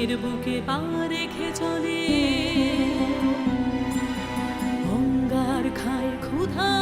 প্রাণের বুকে পা রেখে চলে। অঙ্গার খায় ক্ষুধার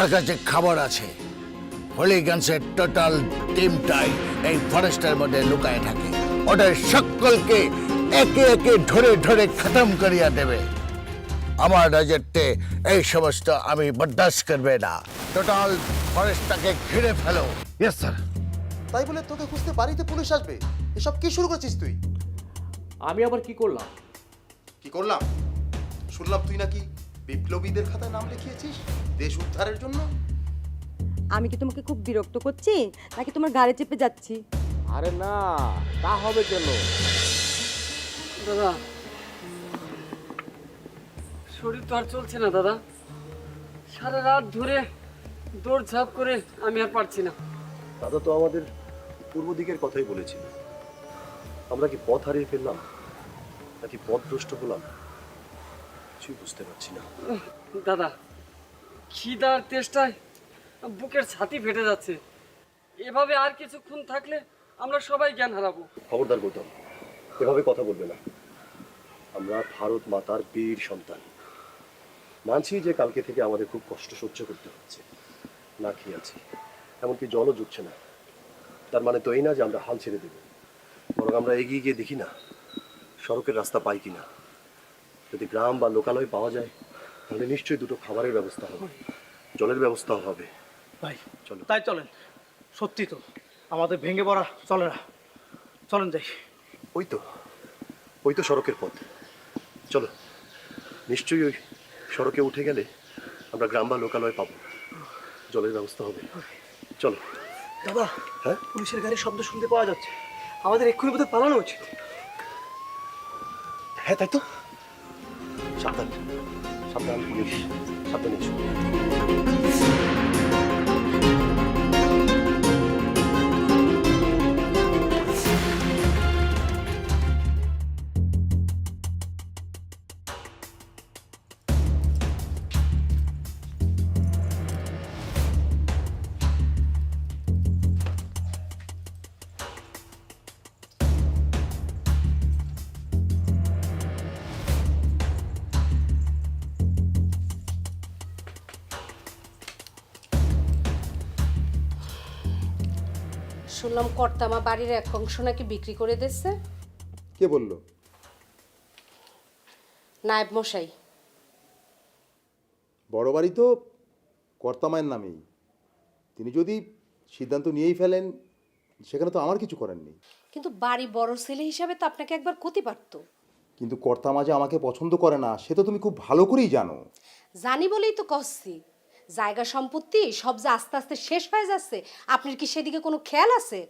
আমার কাছে খাবার আছে। হলিগঞ্জের টোটাল টিমটাই এই ফরেস্টের মধ্যে লুকায় থাকে। ওদের সকলকে একে একে ধরে ধরে খতম করিয়া দেবে। আমার রাজত্বে এই সমস্ত আমি বরদাস্ত করবে না। টোটাল ফরেস্টটাকে ঘিরে ফেলো। ইয়েস স্যার তাই বলে তোকে খুঁজতে বাড়িতে পুলিশ আসবে। এসব কি শুরু করেছিস তুই? আমি আবার কি করলাম? কি করলাম? শুনলাম তুই নাকি বিপ্লবীদের খাতায় নাম লিখিয়েছিস? দেশ উদ্ধারের জন্য? আমি কি তোমাকে খুব বিরক্ত করছি? নাকি তোমার গাড়ি চেপে যাচ্ছি? আরে না তা হবে কেন? দাদা শরীর তো আর চলছে না দাদা। সারা রাত ধরে দৌড়ঝাঁপ করে আমি আর পারছি না। দাদা তো আমাদের পূর্ব দিকের কথাই বলেছিল। আমরা কি পথ হারিয়ে ফেললাম? নাকি পথ ভ্রষ্ট হলাম? কিছুই বুঝতে পারছি না। দাদা খিদার তেষ্টায় বুকের ছাতি ফেটে যাচ্ছে। এভাবে আর কিছুক্ষণ থাকলে আমরা সবাই জ্ঞান হারাবো। খবরদার গৌতম এভাবে কথা বলবে না। আমরা ভারত মাতার বীর সন্তান। মানছি যে কালকে থেকে আমাদের খুব কষ্ট সহ্য করতে হচ্ছে। না খেয়ে আছি এমনকি জলও জুটছে না। তার মানে তো এই না যে আমরা হাল ছেড়ে দেব। বরং আমরা এগিয়ে গিয়ে দেখি না সড়কের রাস্তা পাই কিনা। যদি গ্রাম বা লোকালয় পাওয়া যায় তাহলে নিশ্চয়ই দুটো খাবারের ব্যবস্থা হবে। জলের ব্যবস্থাও হবে। ভাই চলো। তাই চলেন। সত্যি তো আমাদের ভেঙে পড়া চলে না। চলেন যাই। ওই তো ওই তো সড়কের পথ। চলো নিশ্চয়ই ওই সড়কে উঠে গেলে আমরা গ্রাম বা লোকালয় পাবো। জলের ব্যবস্থা হবে। চলো। দাদা হ্যাঁ? পুলিশের গাড়ির শব্দ শুনতে পাওয়া যাচ্ছে। আমাদের এক্ষুনি বোধহয় পালানো উচিত। হ্যাঁ তাই তো। সাবধান সাবধান পুলিশ সাবধানে শুনলাম কর্তামা বাড়ির এক অংশ নাকি বিক্রি করে দিচ্ছে কে বলল? নায়েব মশাই। বড় বাড়ি তো কর্তামায়ের নামেই। তিনি যদি সিদ্ধান্ত নিয়েই ফেলেন সেখানে তো আমার কিছু করার নেই। কিন্তু বাড়ি বড় ছেলে হিসাবে তো আপনাকে একবার ক্ষতি পারতো। কিন্তু কর্তামা যে আমাকে পছন্দ করে না সে তো তুমি খুব ভালো করেই জানো। জানি বলেই তো কষছি জায়গা সম্পত্তি সব যে আস্তে আস্তে শেষ হয়ে যাচ্ছে আপনার কি সেদিকে কোনো খেয়াল আছে?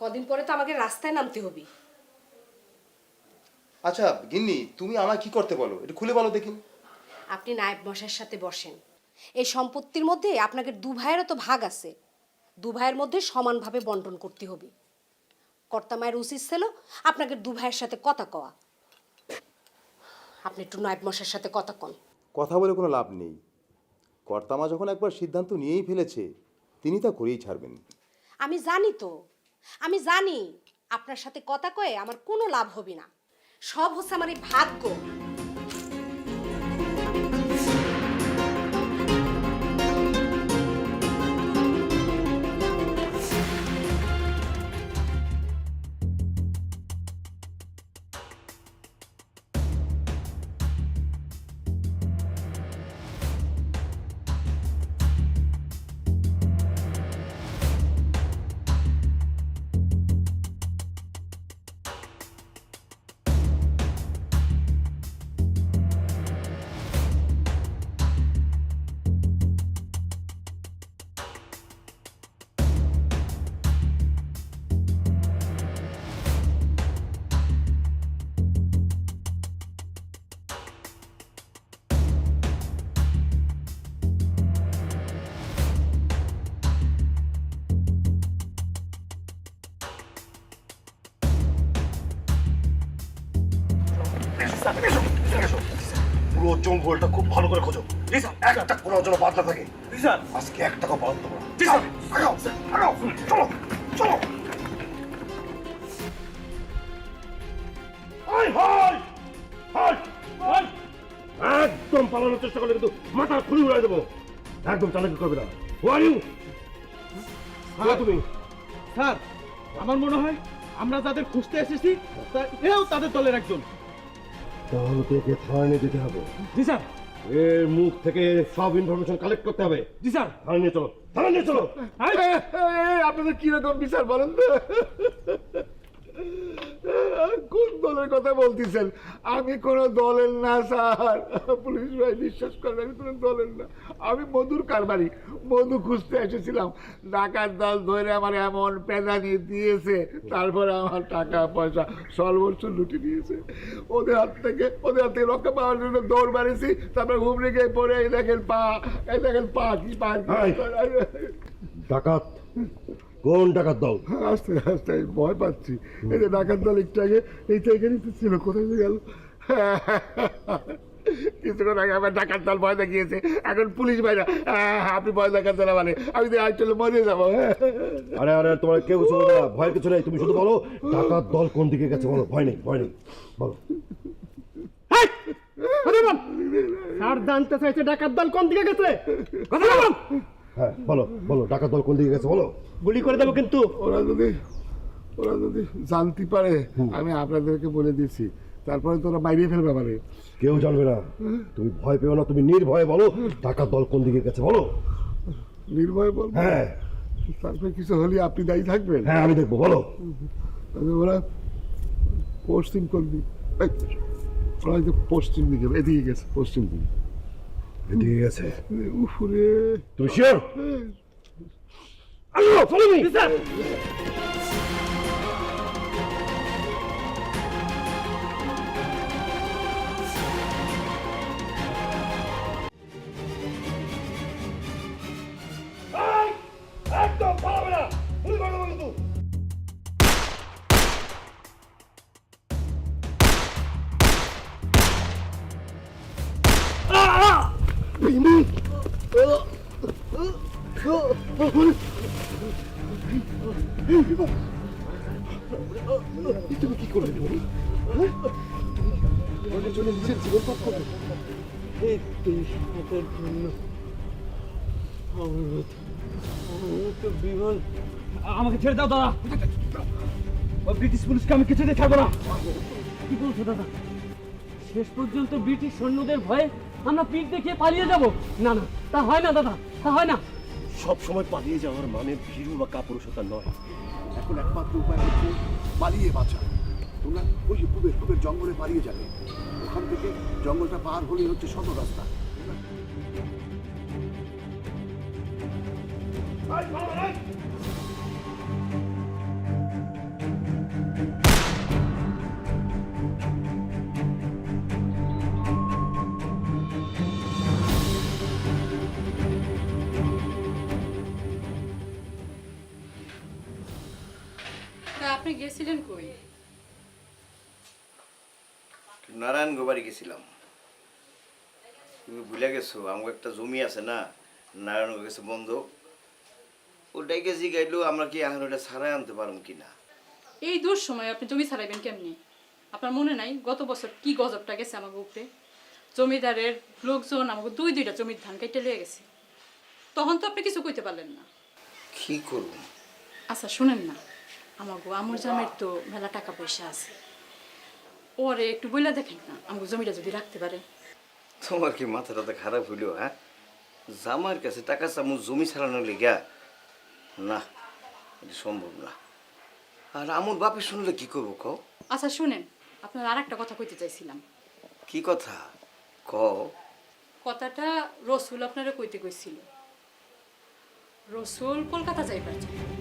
কদিন পরে তো আমাকে রাস্তায় নামতে হবে। আচ্ছা গিন্নি তুমি আমায় কি করতে বলো? একটু খুলে বলো দেখি। আপনি নায়েব মশাইয়ের সাথে বসেন। এই সম্পত্তির মধ্যে আপনাকে দু ভাইয়েরও তো ভাগ আছে। দু ভাইয়ের মধ্যে সমানভাবে বন্টন করতে হবে। কর্তা মায়ের উচিত ছিল আপনাকে দু ভাইয়ের সাথে কথা কওয়া। আপনি একটু নায়েব মশাইয়ের সাথে কথা কন। কথা বলে কোনো লাভ নেই। কর্তামা যখন একবার সিদ্ধান্ত নিয়েই ফেলেছে, তিনি তা করেই ছাড়বেন। আমি জানি তো, আমি জানি আপনার সাথে কথা কয়ে আমার কোনো লাভ হবে না। সব হচ্ছে আমার এই ভাগ্য। পুরো জঙ্গলটা খুব ভালো করে খোঁজো। একটা কোনো যেন বাদ না থাকে আজকে এক টাকা বাদ দেবো চলো চলো। একদম পালানোর চেষ্টা করলে কিন্তু মাথা খুলি উড়াই দেবো। একদম চালাকি করবে না। You? কে তুমি? স্যার আমার মনে হয় আমরা যাদের খুঁজতে এসেছি এও তাদের দলের একজন। তাহলে তোকে থানায় যেতে হবে। জি স্যার। এর মুখ থেকে সব ইনফরমেশন কালেক্ট করতে হবে। জি স্যার। থানায় চলো থানায় নিয়ে চলো আপনাদের কীরকম বিচার বলেন তো? কোন দলের কথা বলতেছেন? আমি কোন দলের না, স্যার। পুলিশ ভাই, বিশ্বাস করেন, আমি কোন দলের না। আমি মধুর কারবারি, মধু খুঁজতে এসেছিলাম। ডাকাত দল ধরে আমার এমন পেদানি দিয়েছে, তারপরে আমার টাকা, পয়সা সর্বোচ্চ লুটে দিয়েছে ওদের হাত থেকে, ওদের হাত থেকে রক্ষা পাওয়ার জন্য দৌড় মারিছি, তারপরে ঘুমড়ে গিয়ে পড়ে এই দেখেন পা, এই দেখেন পা কি, পা ডাকাত। কোন ডাকাত দল? আস্তে আস্তে আমি ভয় পাচ্ছি। এই যে ডাকাত দল একটু আগে এইটা এখানে তো ছিল কোথায় গেল? কিছুক্ষণ আগে আমার ডাকাত দল ভয় দেখিয়েছে। এখন পুলিশ ভাইরা আপনি ভয় দেখাতে না মানে আমি তো আসলে মরে যাব আরে আরে তোমার কেউ কিছু বলবে না ভয়ের কিছু নেই তুমি শুধু বলো ডাকাত দল কোন দিকে গেছে বলো ভয় নেই ভয় নেই বলো। স্যার জানতে চাইছে ডাকাত দল কোন দিকে গেছে? কথা বলো! হ্যাঁ বলো বলো ডাকাত দল কোন দিকে গেছে বলো। গুলি করে দেবো কিন্তু। ওরা যদি ওরা যদি জানতে পারে আমি আপনাদেরকে বলে দিচ্ছি তারপরে তোরা বাইরে ফেলবে মানে কেউ জানবে না। তুমি ভয় পেও না তুমি নির্ভয়ে বলো ডাকাত দল কোন দিকে গেছে বলো। নির্ভয় বল হ্যাঁ। তারপরে কিছু হলে আপনি দায়ী থাকবেন। হ্যাঁ আমি দেখব বলো। ওরা পশ্চিম কোন দিক? ওরা হয়তো পশ্চিম দিকে এদিকে গেছে পশ্চিম দিকে। এদিকে গেছে। উফরে। তুমি শিওর? আলো ফলো মি একদম পালাবে তুমি কি নিজের জন্য আমাকে ছেড়ে দাও, দাদা। ব্রিটিশ পুলিশকে আমি কিছুতে ছাড়বো না। কি বলছো, দাদা? শেষ পর্যন্ত ব্রিটিশ সৈন্যদের ভয়ে আমরা পিঠ দেখিয়ে পালিয়ে যাব। না না, তা হয় না, দাদা, তা হয় না। সব সময় পালিয়ে যাওয়ার মানে ভীরু বা কাপুরুষতা নয়। এখন একমাত্র উপায় হচ্ছে পালিয়ে বাঁচা। তোমরা ওই যে কুবের কুবের জঙ্গলে পালিয়ে যাবে। ওখান থেকে জঙ্গলটা পার হলেই হচ্ছে সদর রাস্তা। গেছিলেন কই? নারায়ণ গোবারি গেছিলাম। তুমি ভুলে গেছো আমার একটা জমি আছে না নারায়ণ গেছে বন্ধ ওটাই গেছি আমরা কি এখন ওটা ছাড়াই আনতে পারব কি না এই দূর সময় আপনি জমি ছাড়াইবেন কেমনি? আপনার মনে নাই গত বছর কি গজবটা গেছে আমাকে উপরে? জমিদারের লোকজন আমাকে দুই দুইটা জমির ধান কেটে লিয়ে গেছে। তখন তো আপনি কিছু কইতে পারলেন না। কি করব আচ্ছা শুনেন না। আমাকে আমর জামের তো মেলা টাকা পয়সা আছে। ওরে একটু বইলা দেখেন না আমাকে জমিটা যদি রাখতে পারে। তোমার কি মাথা টাথা খারাপ হইল হ্যাঁ? জামার কাছে টাকা চামচ জমি ছাড়ানোর লেগা না এটা সম্ভব না। আর আমার বাপে শুনলে কি করব কও? আচ্ছা শুনেন আপনার আর একটা কথা কইতে চাইছিলাম। কি কথা? ক কথাটা রসুল আপনারা কইতে কইছিল। রসুল কলকাতা যাইবার চায়।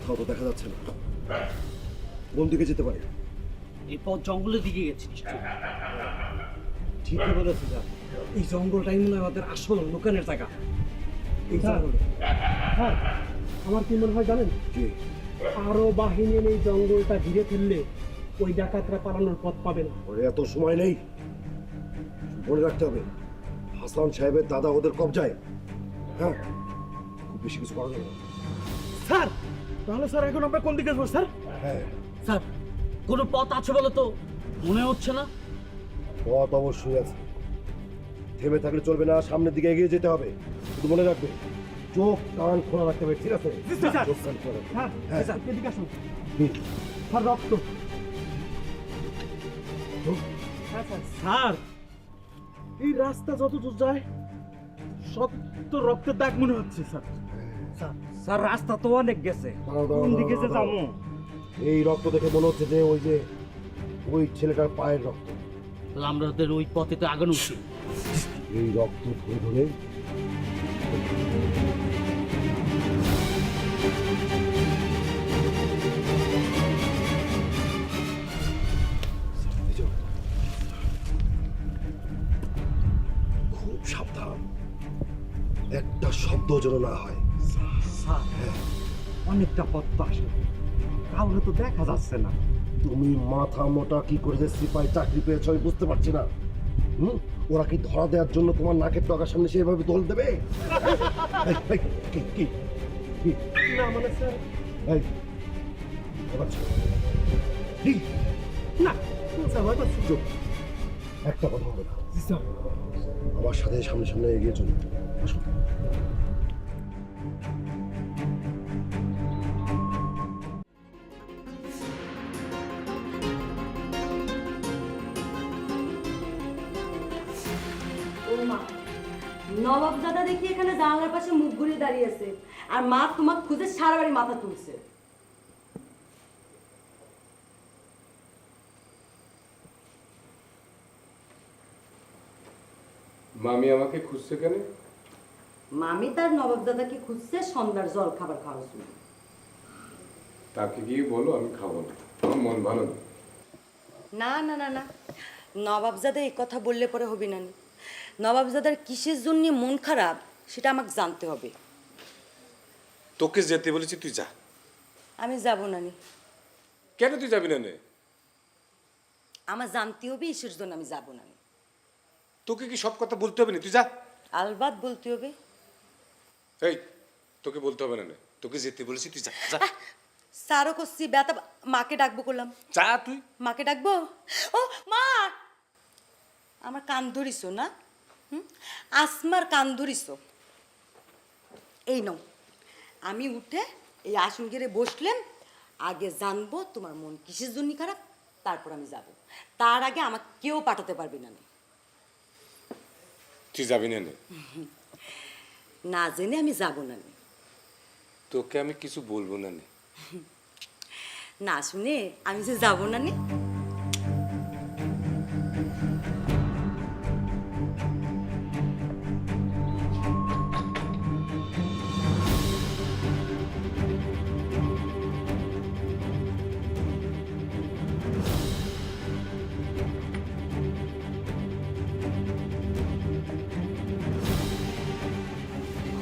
কোথাও তো দেখা যাচ্ছে না। কোন দিকে যেতে পারে? এই পথ জঙ্গলের দিকে গেছে ঠিকই বলেছে যা এই জঙ্গলটাই মনে হয় আমাদের আসল লোকানের জায়গা। এই জঙ্গলে। হ্যাঁ আমার কি মনে হয় জানেন? আরও বাহিনী এই জঙ্গলটা ঘিরে ফেললে ওই ডাকাতরা পালানোর পথ পাবে না। ওরে এত সময় নেই। মনে রাখতে হবে হাসান সাহেবের দাদা ওদের কবজায়। হ্যাঁ খুব বেশি কিছু করা যাবে না স্যার তাহলে স্যার এখন আমরা কোন দিকে যাব স্যার? হ্যাঁ। স্যার কোনো পথ আছে বলে তো? মনে হচ্ছে না? পথ অবশ্যই আছে। থেমে থাকলে চলবে না সামনের দিকে এগিয়ে যেতে হবে। শুধু মনে রাখবে চোখ কান খোলা রাখতে হবে ঠিক আছে? স্যার। চোখ কান খোলা হ্যাঁ হ্যাঁ। স্যার এদিকে আসুন। স্যার রক্ত। হ্যাঁ, স্যার। এই রাস্তা যত দূর যায় তো রক্তের দাগ মনে হচ্ছে স্যার। স্যার রাস্তা তো অনেক গেছে। দাঁড়াও, দাঁড়াও, কোন দিকে যে দাঁড়াও, যাব? এই রক্ত দেখে মনে হচ্ছে যে ওই যে ওই ছেলেটার পায়ের রক্ত। তাহলে আমাদের ওই পথে তো আগানো উচিত। এই রক্ত ধরে ধরে এই যে, খুব সাবধান। একটা শব্দ যেন না হয়। অনেকটা পথ তো আসে। কাউকে তো দেখা যাচ্ছে না। তুমি মাথা মোটা কি করে যে সিপাই চাকরি পেয়েছ আমি বুঝতে পারছি না। হুম? ওরা কি ধরা দেওয়ার জন্য তোমার নাকের টকার সামনে সেভাবে দোল দেবে? না মানে স্যার? না স্যার একটা কথা হবে না। আমার সাথে সামনে সামনে এগিয়ে চলুন। আসুন। নবাব দাদা দেখি এখানে জানালার পাশে মুখ ঘুরিয়ে দাঁড়িয়ে আছে। আর মা তোমার খুঁজে সারা বাড়ি মাথা তুলছে। মামি আমাকে খুঁজছে কেন? মামি তার নবাব দাদাকে খুঁজছে সন্ধ্যার জল খাবার খাওয়ার জন্য। তাকে গিয়ে বলো আমি খাব না। আমার মন ভালো না। না না না না। নবাবজাদা এই কথা বললে পরে হবে না নি। নবাবজাদার কিসের জন্য মন খারাপ সেটা আমাকে জানতে হবে। তোকে যেতে বলেছি তুই যা। আমি যাব না নি। কেন তুই যাবি না নে? আমার জানতে হবে ইসের জন্য আমি যাব না নি। তোকে কি সব কথা বলতে হবে না? তুই যা। আলবাত বলতে হবে। এই তোকে বলতে হবে না নে। তোকে যেতে বলেছি তুই যা যা। সারও করছি ব্যথা মাকে ডাকবো করলাম যা তুই। মাকে ডাকবো? ও মা! আমার কান ধরিস না? আসমার কান ধরিস এই নাও। আমি উঠে এই আসন ঘিরে বসলেন আগে জানব তোমার মন কিসের জন্য খারাপ তারপর আমি যাব। তার আগে আমাকে কেউ পাঠাতে পারবি না নে। তুই যাবি না নে? জেনে আমি যাব না। তোকে আমি কিছু বলব না নে। না শুনে আমি যে যাব না নে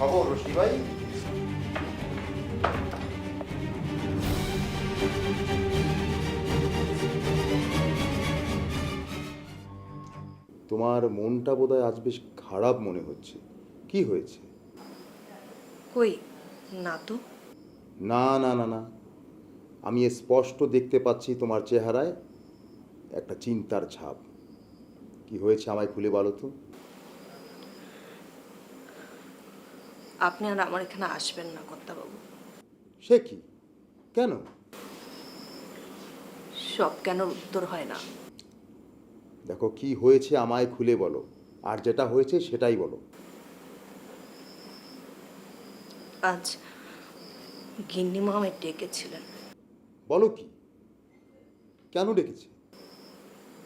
খবর রশি ভাই তোমার মনটা বোধহয় আজ বেশ খারাপ মনে হচ্ছে। কি হয়েছে? কই? না তো না না না না। আমি স্পষ্ট দেখতে পাচ্ছি তোমার চেহারায় একটা চিন্তার ছাপ। কি হয়েছে আমায় খুলে বলো তো? আপনি আর আমার এখানে আসবেন না কর্তাবাবু। সে কি? কেন? সব কেন উত্তর হয় না। দেখো কি হয়েছে আমায় খুলে বলো। আর যেটা হয়েছে সেটাই বলো। আজ গিন্নিমা আমায় ডেকেছিলেন। বলো কি? কেন ডেকেছে?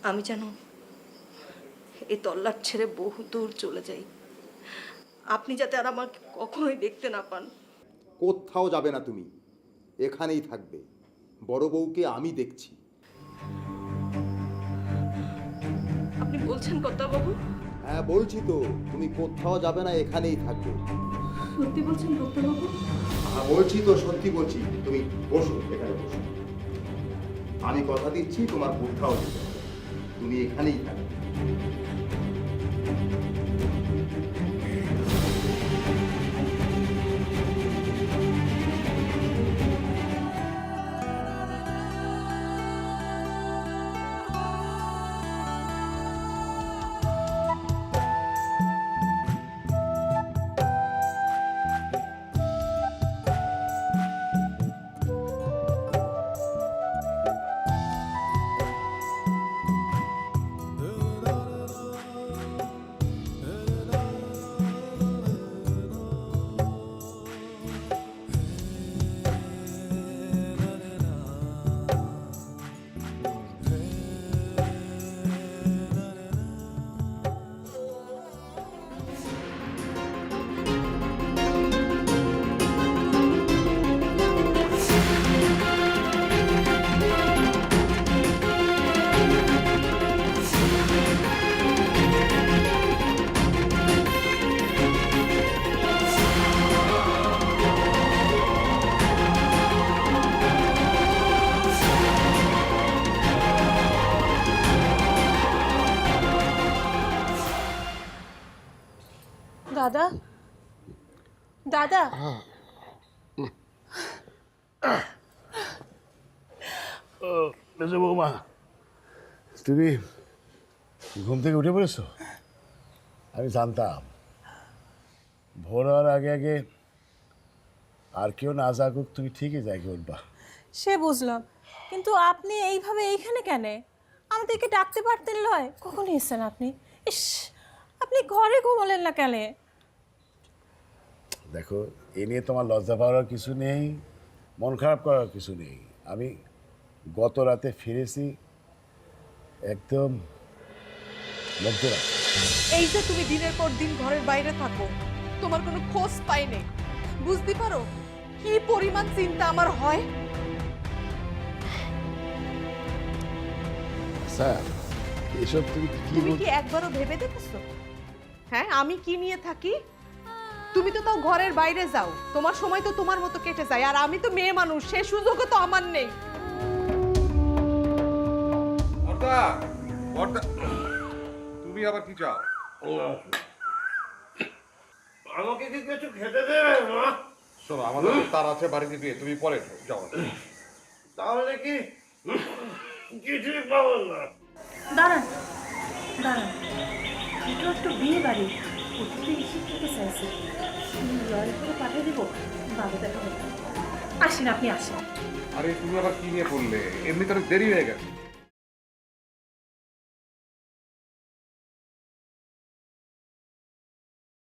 আমি যেন এই তল্লাট ছেড়ে বহু দূর চলে যাই। আপনি যাতে আর আমাকে কখনোই দেখতে না পান। কোথাও যাবে না তুমি। এখানেই থাকবে। বড় বউকে আমি দেখছি। আপনি বলছেন বাবু? হ্যাঁ বলছি তো তুমি কোথাও যাবে না এখানেই থাকবে। সত্যি বলছেন ডক্টরবাবু হ্যাঁ বলছি তো সত্যি বলছি। তুমি বসো এখানে বসো। আমি কথা দিচ্ছি তোমার কোথাও যেতে তুমি এখানেই থাকবে। দাদা? দাদা? মেজো বৌমা। তুমি ঘুম থেকে উঠে পড়েছো? আমি জানতাম। ভোর হওয়ার আগে আগে আর কেউ না জাগুক তুমি ঠিকই জাগে উঠবা। সে বুঝলাম। কিন্তু আপনি এইভাবে এইখানে কেন? আমাদেরকে ডাকতে পারতেন লয়। কখন এসেছেন আপনি? ইস আপনি ঘরে ঘুমালেন না কেন? দেখো এ নিয়ে তোমার লজ্জা পাওয়ার কিছু নেই মন খারাপ করার কিছু নেই। আমি গত রাতে ফিরেছি একদম মধ্যরাত এই যে তুমি দিনের পর দিন ঘরের বাইরে থাকো তোমার কোনো খোঁজ পাইনি বুঝতে পারো কি পরিমাণ চিন্তা আমার হয়? স্যার এসব তুমি কি একবারও ভেবে দেখেছ? হ্যাঁ আমি কি নিয়ে থাকি? তুমি তো তাও ঘরের বাইরে যাও। তোমার সময় তো তোমার মতো কেটে যায় আর আমি তো মেয়ে মানুষ সে সুযোগও তো আমার নেই। তুমি আবার কি চাও? আমাকে কি কিছু খেতে দেবে মা? শোনো আমাদের তার আছে বাড়িতে গিয়ে তুমি পরে যাও। তাহলে কি? কিছুই পাবো না। দাঁড়ান দাঁড়ান। এটা একটা বিয়ে বাড়ি আসেন আপনি আসেন আরে তুমি আবার কি নিয়ে পড়লে? এমনি তো দেরি হয়ে গেছে।